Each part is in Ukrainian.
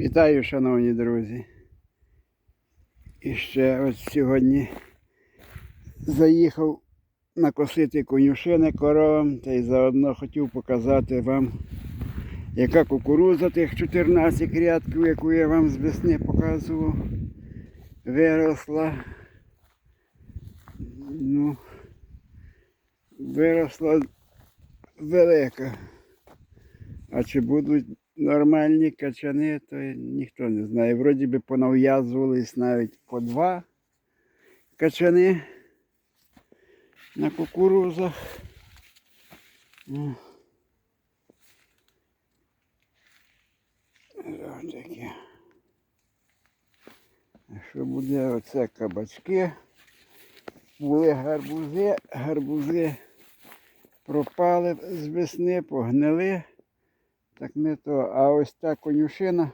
Вітаю, шановні друзі. І ще ось сьогодні заїхав накосити конюшини коровам та й заодно хотів показати вам, яка кукуруза тих 14 рядків, яку я вам з весни показував, виросла. Ну, виросла велика. А чи будуть нормальні качани, то ніхто не знає. Вроді би понав'язувались навіть по два качани на кукурузах. Ну. Таке. Що буде оце кабачки? Були гарбузи, гарбузи пропали з весни, погнили. Так не то. А ось та конюшина,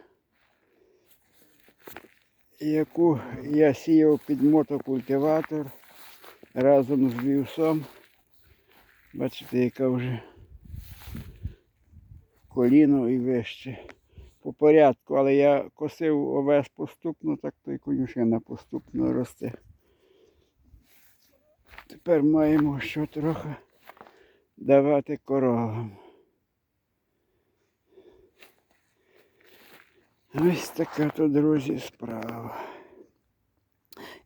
яку я сіяв під мотокультиватор разом з вівсом. Бачите, яка вже коліно і вище. По порядку, але я косив овес поступно, так то і конюшина поступно росте. Тепер маємо що трохи давати коровам. Ось така то, друзі, справа.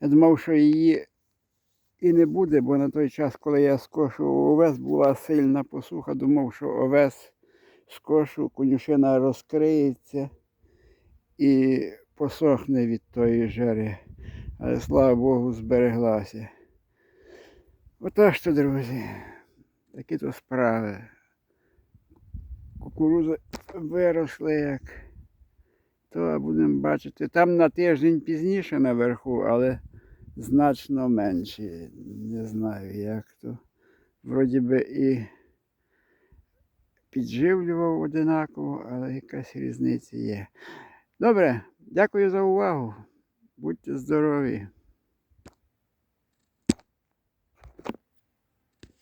Я думав, що її і не буде, бо на той час, коли я скошував овес, була сильна посуха, думав, що овес скошу, конюшина розкриється і посохне від тої жари. Але слава Богу, збереглася. Отож що, друзі, такі то справи. Кукуруза виросла як то будемо бачити. Там на тиждень пізніше наверху, але значно менше. Не знаю як то. Вроді би і підживлював одинаково, але якась різниця є. Добре, дякую за увагу. Будьте здорові.